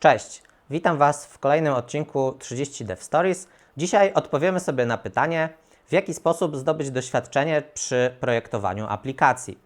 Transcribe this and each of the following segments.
Cześć, witam Was w kolejnym odcinku 30 Dev Stories. Dzisiaj odpowiemy sobie na pytanie, w jaki sposób zdobyć doświadczenie przy projektowaniu aplikacji.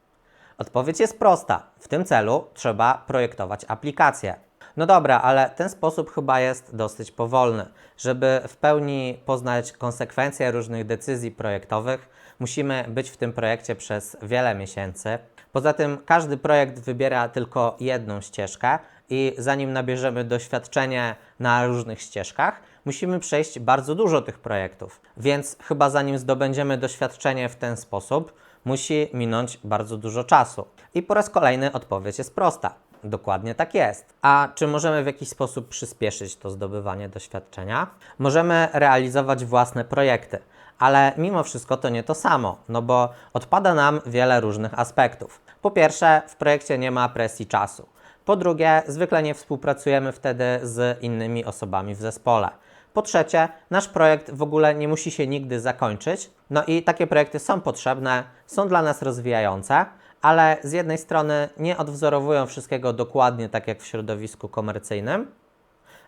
Odpowiedź jest prosta. W tym celu trzeba projektować aplikacje. No dobra, ale ten sposób chyba jest dosyć powolny. Żeby w pełni poznać konsekwencje różnych decyzji projektowych, musimy być w tym projekcie przez wiele miesięcy. Poza tym każdy projekt wybiera tylko jedną ścieżkę i zanim nabierzemy doświadczenie na różnych ścieżkach, musimy przejść bardzo dużo tych projektów. Więc chyba zanim zdobędziemy doświadczenie w ten sposób, musi minąć bardzo dużo czasu. I po raz kolejny odpowiedź jest prosta. Dokładnie tak jest. A czy możemy w jakiś sposób przyspieszyć to zdobywanie doświadczenia? Możemy realizować własne projekty, ale mimo wszystko to nie to samo, no bo odpada nam wiele różnych aspektów. Po pierwsze, w projekcie nie ma presji czasu. Po drugie, zwykle nie współpracujemy wtedy z innymi osobami w zespole. Po trzecie, nasz projekt w ogóle nie musi się nigdy zakończyć. No i takie projekty są potrzebne, są dla nas rozwijające, ale z jednej strony nie odwzorowują wszystkiego dokładnie tak jak w środowisku komercyjnym,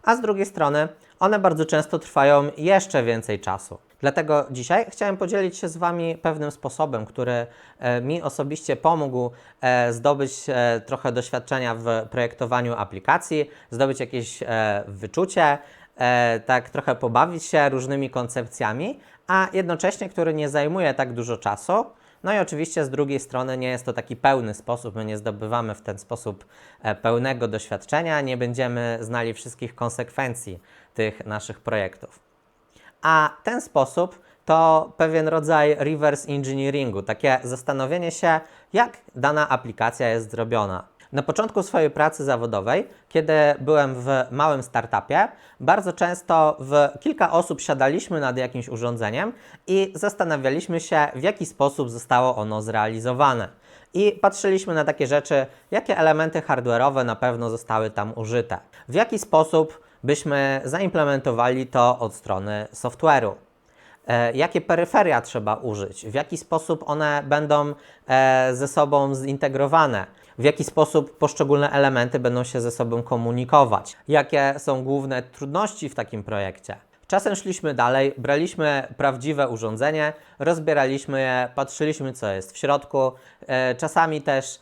a z drugiej strony one bardzo często trwają jeszcze więcej czasu. Dlatego dzisiaj chciałem podzielić się z Wami pewnym sposobem, który e, mi osobiście pomógł e, zdobyć e, trochę doświadczenia w projektowaniu aplikacji, zdobyć jakieś wyczucie, tak trochę pobawić się różnymi koncepcjami, a jednocześnie, który nie zajmuje tak dużo czasu. No i oczywiście z drugiej strony nie jest to taki pełny sposób, my nie zdobywamy w ten sposób e, pełnego doświadczenia, nie będziemy znali wszystkich konsekwencji tych naszych projektów. A ten sposób to pewien rodzaj reverse engineeringu, takie zastanowienie się, jak dana aplikacja jest zrobiona. Na początku swojej pracy zawodowej, kiedy byłem w małym startupie, bardzo często w kilka osób siadaliśmy nad jakimś urządzeniem i zastanawialiśmy się, w jaki sposób zostało ono zrealizowane. I patrzyliśmy na takie rzeczy, jakie elementy hardware'owe na pewno zostały tam użyte, w jaki sposób byśmy zaimplementowali to od strony software'u? E, jakie peryferia trzeba użyć, w jaki sposób one będą e, ze sobą zintegrowane, w jaki sposób poszczególne elementy będą się ze sobą komunikować, jakie są główne trudności w takim projekcie. Czasem szliśmy dalej, braliśmy prawdziwe urządzenie, rozbieraliśmy je, patrzyliśmy, co jest w środku. E, czasami też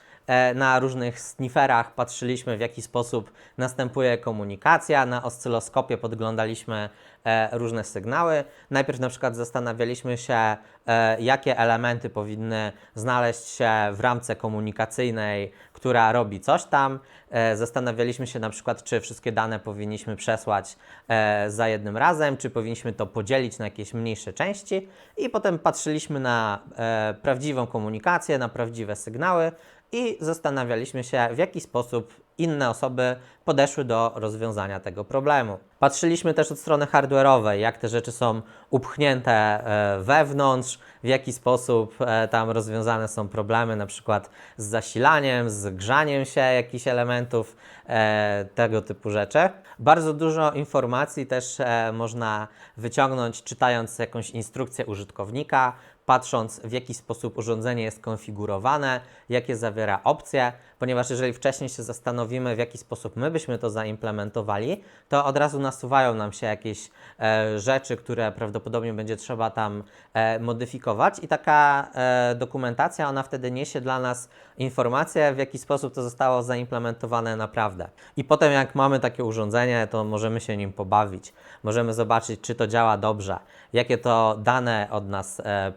na różnych snifferach patrzyliśmy, w jaki sposób następuje komunikacja. Na oscyloskopie podglądaliśmy e, różne sygnały. Najpierw na przykład zastanawialiśmy się, e, jakie elementy powinny znaleźć się w ramce komunikacyjnej, która robi coś tam. E, zastanawialiśmy się na przykład, czy wszystkie dane powinniśmy przesłać e, za jednym razem, czy powinniśmy to podzielić na jakieś mniejsze części i potem patrzyliśmy na e, prawdziwą komunikację, na prawdziwe sygnały i zastanawialiśmy się, w jaki sposób inne osoby podeszły do rozwiązania tego problemu. Patrzyliśmy też od strony hardware'owej, jak te rzeczy są upchnięte e, wewnątrz, w jaki sposób e, tam rozwiązane są problemy, na przykład z zasilaniem, z grzaniem się jakichś elementów, e, tego typu rzeczy. Bardzo dużo informacji też można wyciągnąć, czytając jakąś instrukcję użytkownika, patrząc w jaki sposób urządzenie jest konfigurowane, jakie zawiera opcje, ponieważ jeżeli wcześniej się zastanowimy, w jaki sposób my byśmy to zaimplementowali, to od razu nasuwają nam się jakieś e, rzeczy, które prawdopodobnie będzie trzeba tam e, modyfikować i taka e, dokumentacja, ona wtedy niesie dla nas informację, w jaki sposób to zostało zaimplementowane naprawdę. I potem jak mamy takie urządzenie, to możemy się nim pobawić, możemy zobaczyć, czy to działa dobrze, jakie to dane od nas e,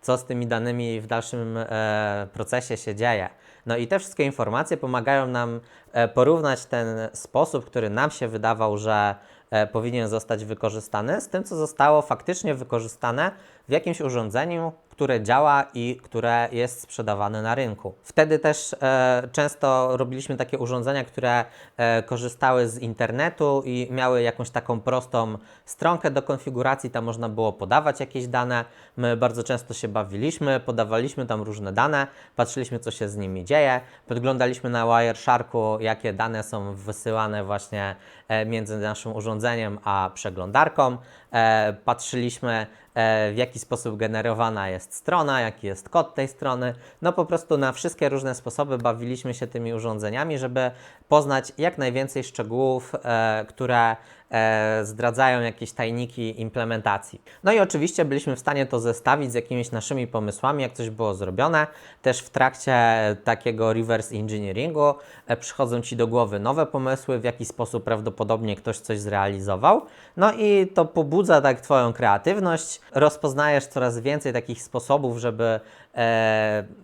co z tymi danymi w dalszym e, procesie się dzieje. No i te wszystkie informacje pomagają nam e, porównać ten sposób, który nam się wydawał, że e, powinien zostać wykorzystany, z tym, co zostało faktycznie wykorzystane w jakimś urządzeniu, które działa i które jest sprzedawane na rynku. Wtedy też e, często robiliśmy takie urządzenia, które e, korzystały z internetu i miały jakąś taką prostą stronkę do konfiguracji, tam można było podawać jakieś dane. My bardzo często się bawiliśmy, podawaliśmy tam różne dane, patrzyliśmy, co się z nimi dzieje, podglądaliśmy na Wiresharku, jakie dane są wysyłane właśnie e, między naszym urządzeniem a przeglądarką. E, Patrzyliśmy, e, w jaki sposób generowana jest strona, jaki jest kod tej strony. No po prostu na wszystkie różne sposoby bawiliśmy się tymi urządzeniami, żeby poznać jak najwięcej szczegółów, e, które e, zdradzają jakieś tajniki implementacji. No i oczywiście byliśmy w stanie to zestawić z jakimiś naszymi pomysłami, jak coś było zrobione. Też w trakcie takiego reverse engineeringu e, przychodzą Ci do głowy nowe pomysły, w jaki sposób prawdopodobnie ktoś coś zrealizował. No i to pobudza tak Twoją kreatywność, rozpoznajesz coraz więcej takich sposobów, żeby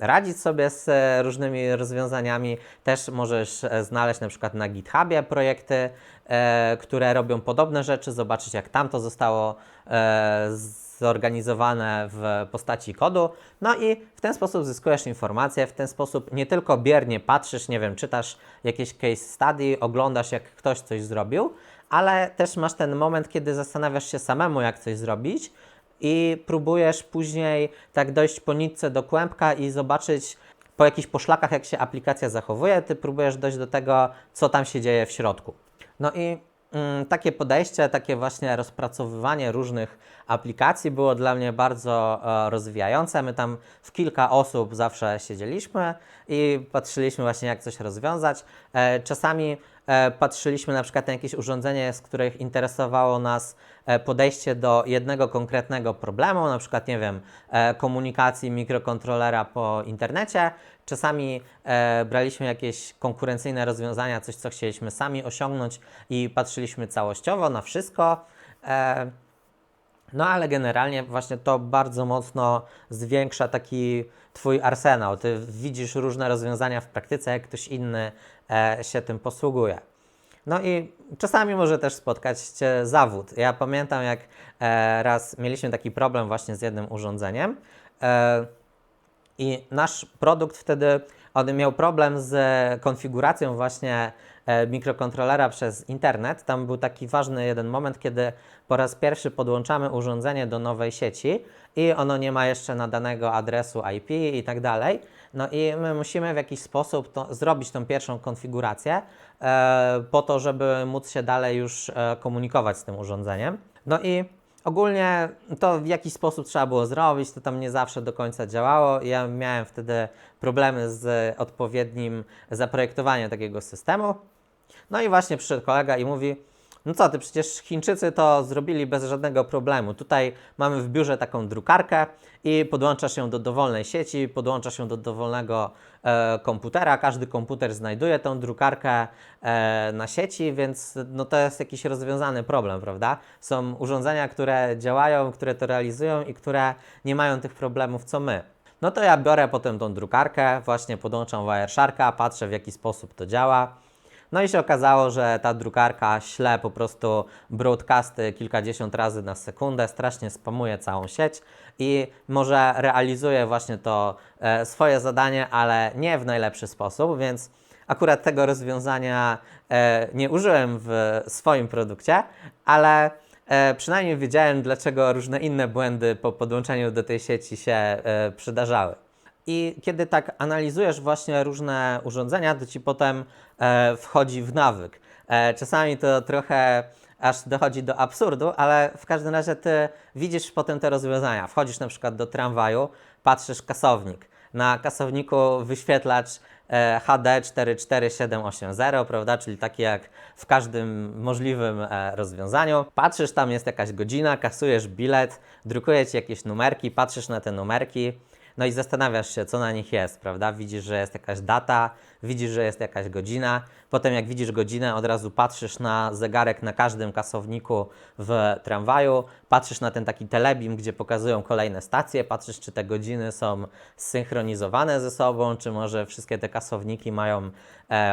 radzić sobie z e, różnymi rozwiązaniami. Też możesz e, znaleźć na przykład na GitHubie projekty, e, które robią podobne rzeczy, zobaczyć jak tam to zostało e, zorganizowane w postaci kodu. No i w ten sposób zyskujesz informacje, w ten sposób nie tylko biernie patrzysz, nie wiem, czytasz jakieś case study, oglądasz jak ktoś coś zrobił, ale też masz ten moment, kiedy zastanawiasz się samemu, jak coś zrobić i próbujesz później tak dojść po nitce do kłębka i zobaczyć po jakichś poszlakach, jak się aplikacja zachowuje, ty próbujesz dojść do tego, co tam się dzieje w środku. No i mm, takie podejście, takie właśnie rozpracowywanie różnych aplikacji było dla mnie bardzo e, rozwijające. My tam w kilka osób zawsze siedzieliśmy i patrzyliśmy właśnie, jak coś rozwiązać. E, czasami patrzyliśmy na przykład na jakieś urządzenie, z których interesowało nas e, podejście do jednego konkretnego problemu, na przykład, nie wiem, e, komunikacji mikrokontrolera po internecie. Czasami e, braliśmy jakieś konkurencyjne rozwiązania, coś, co chcieliśmy sami osiągnąć i patrzyliśmy całościowo na wszystko. E, no ale generalnie właśnie to bardzo mocno zwiększa taki Twój arsenał. Ty widzisz różne rozwiązania w praktyce, jak ktoś inny e, się tym posługuje. No i czasami może też spotkać Cię zawód. Ja pamiętam, jak e, raz mieliśmy taki problem właśnie z jednym urządzeniem. E, i nasz produkt wtedy, on miał problem z konfiguracją właśnie e, mikrokontrolera przez internet. Tam był taki ważny jeden moment, kiedy po raz pierwszy podłączamy urządzenie do nowej sieci i ono nie ma jeszcze nadanego adresu IP i tak dalej. No i my musimy w jakiś sposób to, zrobić tą pierwszą konfigurację e, po to, żeby móc się dalej już e, komunikować z tym urządzeniem. No i Ogólnie to w jakiś sposób trzeba było zrobić, to tam nie zawsze do końca działało. Ja miałem wtedy problemy z odpowiednim zaprojektowaniem takiego systemu. No i właśnie przyszedł kolega i mówi: No co ty, przecież Chińczycy to zrobili bez żadnego problemu. Tutaj mamy w biurze taką drukarkę i podłączasz ją do dowolnej sieci, podłączasz ją do dowolnego e, komputera. Każdy komputer znajduje tą drukarkę e, na sieci, więc no to jest jakiś rozwiązany problem, prawda? Są urządzenia, które działają, które to realizują i które nie mają tych problemów co my. No to ja biorę potem tą drukarkę, właśnie podłączam Wiresharka, patrzę w jaki sposób to działa. No i się okazało, że ta drukarka śle po prostu broadcasty kilkadziesiąt razy na sekundę, strasznie spamuje całą sieć i może realizuje właśnie to e, swoje zadanie, ale nie w najlepszy sposób, więc akurat tego rozwiązania e, nie użyłem w swoim produkcie, ale e, przynajmniej wiedziałem, dlaczego różne inne błędy po podłączeniu do tej sieci się przydarzały. I kiedy tak analizujesz właśnie różne urządzenia, to ci potem wchodzi w nawyk. E, czasami to trochę aż dochodzi do absurdu, ale w każdym razie ty widzisz potem te rozwiązania. Wchodzisz na przykład do tramwaju, patrzysz kasownik. Na kasowniku wyświetlacz e, HD 44780, prawda, czyli taki jak w każdym możliwym e, rozwiązaniu. Patrzysz, tam jest jakaś godzina, kasujesz bilet, drukuje ci jakieś numerki, patrzysz na te numerki. No i zastanawiasz się, co na nich jest, prawda? Widzisz, że jest jakaś data, widzisz, że jest jakaś godzina. Potem, jak widzisz godzinę, od razu patrzysz na zegarek na każdym kasowniku w tramwaju, patrzysz na ten taki telebim, gdzie pokazują kolejne stacje, patrzysz, czy te godziny są zsynchronizowane ze sobą, czy może wszystkie te kasowniki mają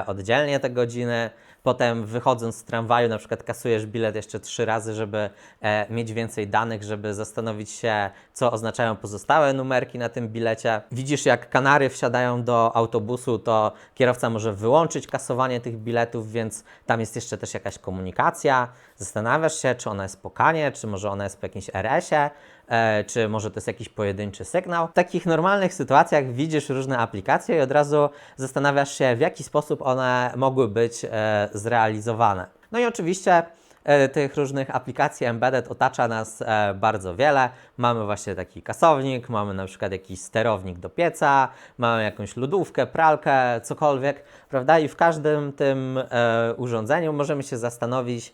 oddzielnie te godziny. Potem wychodząc z tramwaju, na przykład kasujesz bilet jeszcze trzy razy, żeby e, mieć więcej danych, żeby zastanowić się, co oznaczają pozostałe numerki na tym bilecie. Widzisz, jak kanary wsiadają do autobusu, to kierowca może wyłączyć kasowanie tych biletów, więc tam jest jeszcze też jakaś komunikacja. Zastanawiasz się, czy ona jest po kanie, czy może ona jest po jakimś RS-ie. E, czy może to jest jakiś pojedynczy sygnał. W takich normalnych sytuacjach widzisz różne aplikacje i od razu zastanawiasz się, w jaki sposób one mogły być e, zrealizowane. No i oczywiście e, tych różnych aplikacji embedded otacza nas bardzo wiele. Mamy właśnie taki kasownik, mamy na przykład jakiś sterownik do pieca, mamy jakąś lodówkę, pralkę, cokolwiek, prawda? I w każdym tym urządzeniu możemy się zastanowić,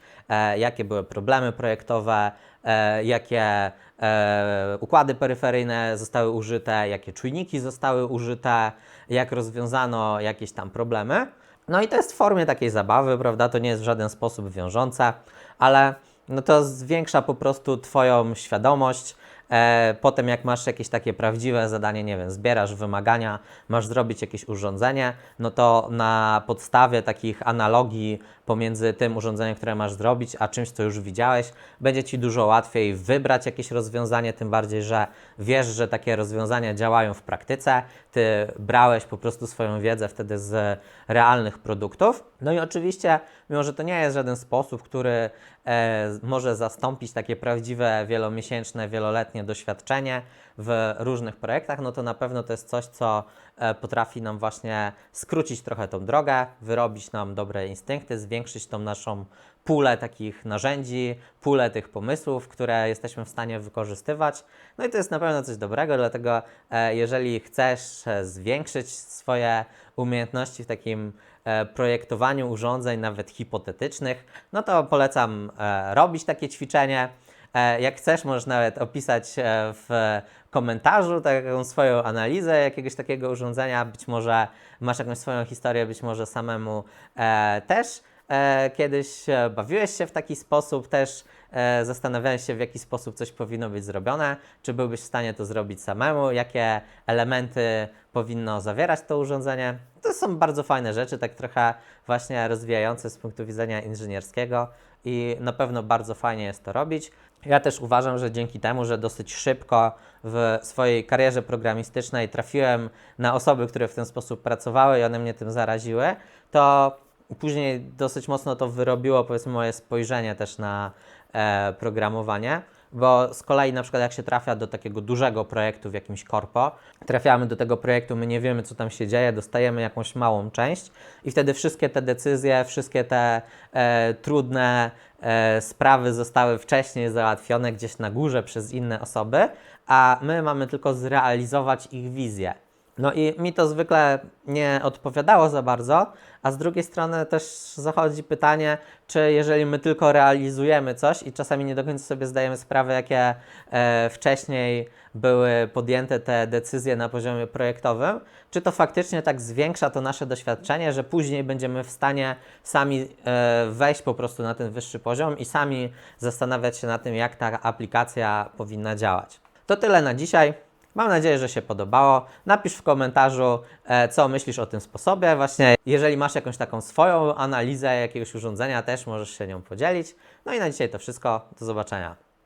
jakie były problemy projektowe, jakie e, układy peryferyjne zostały użyte, jakie czujniki zostały użyte, jak rozwiązano jakieś tam problemy. No i to jest w formie takiej zabawy, prawda? To nie jest w żaden sposób wiążące, ale no to zwiększa po prostu Twoją świadomość. E, potem, jak masz jakieś takie prawdziwe zadanie, nie wiem, zbierasz wymagania, masz zrobić jakieś urządzenie, no to na podstawie takich analogii pomiędzy tym urządzeniem, które masz zrobić, a czymś, co już widziałeś, będzie Ci dużo łatwiej wybrać jakieś rozwiązanie, tym bardziej, że wiesz, że takie rozwiązania działają w praktyce. Ty brałeś po prostu swoją wiedzę wtedy z realnych produktów. No i oczywiście, mimo że to nie jest żaden sposób, który e, może zastąpić takie prawdziwe, wielomiesięczne, wieloletnie doświadczenie w różnych projektach, no to na pewno to jest coś, co e, potrafi nam właśnie skrócić trochę tą drogę, wyrobić nam dobre instynkty, zwiększyć tą naszą pulę takich narzędzi, pulę tych pomysłów, które jesteśmy w stanie wykorzystywać. No i to jest na pewno coś dobrego, dlatego e, jeżeli chcesz e, zwiększyć swoje umiejętności w takim projektowaniu urządzeń, nawet hipotetycznych, no to polecam robić takie ćwiczenie. Jak chcesz, możesz nawet opisać w komentarzu taką swoją analizę jakiegoś takiego urządzenia. Być może masz jakąś swoją historię, być może samemu e, też e, kiedyś e, bawiłeś się w taki sposób, też e, zastanawiałeś się, w jaki sposób coś powinno być zrobione. Czy byłbyś w stanie to zrobić samemu? Jakie elementy powinno zawierać to urządzenie? To są bardzo fajne rzeczy, tak trochę właśnie rozwijające z punktu widzenia inżynierskiego i na pewno bardzo fajnie jest to robić. Ja też uważam, że dzięki temu, że dosyć szybko w swojej karierze programistycznej trafiłem na osoby, które w ten sposób pracowały i one mnie tym zaraziły, to później dosyć mocno to wyrobiło powiedzmy moje spojrzenie też na e, programowanie. Bo z kolei na przykład jak się trafia do takiego dużego projektu w jakimś korpo, trafiamy do tego projektu, my nie wiemy co tam się dzieje, dostajemy jakąś małą część i wtedy wszystkie te decyzje, wszystkie te e, trudne e, sprawy zostały wcześniej załatwione gdzieś na górze przez inne osoby, a my mamy tylko zrealizować ich wizję. No i mi to zwykle nie odpowiadało za bardzo, a z drugiej strony też zachodzi pytanie, czy jeżeli my tylko realizujemy coś i czasami nie do końca sobie zdajemy sprawę, jakie e, wcześniej były podjęte te decyzje na poziomie projektowym, czy to faktycznie tak zwiększa to nasze doświadczenie, że później będziemy w stanie sami e, wejść po prostu na ten wyższy poziom i sami zastanawiać się nad tym, jak ta aplikacja powinna działać. To tyle na dzisiaj. Mam nadzieję, że się podobało. Napisz w komentarzu, e, co myślisz o tym sposobie. Właśnie, jeżeli masz jakąś taką swoją analizę jakiegoś urządzenia, też możesz się nią podzielić. No i na dzisiaj to wszystko. Do zobaczenia.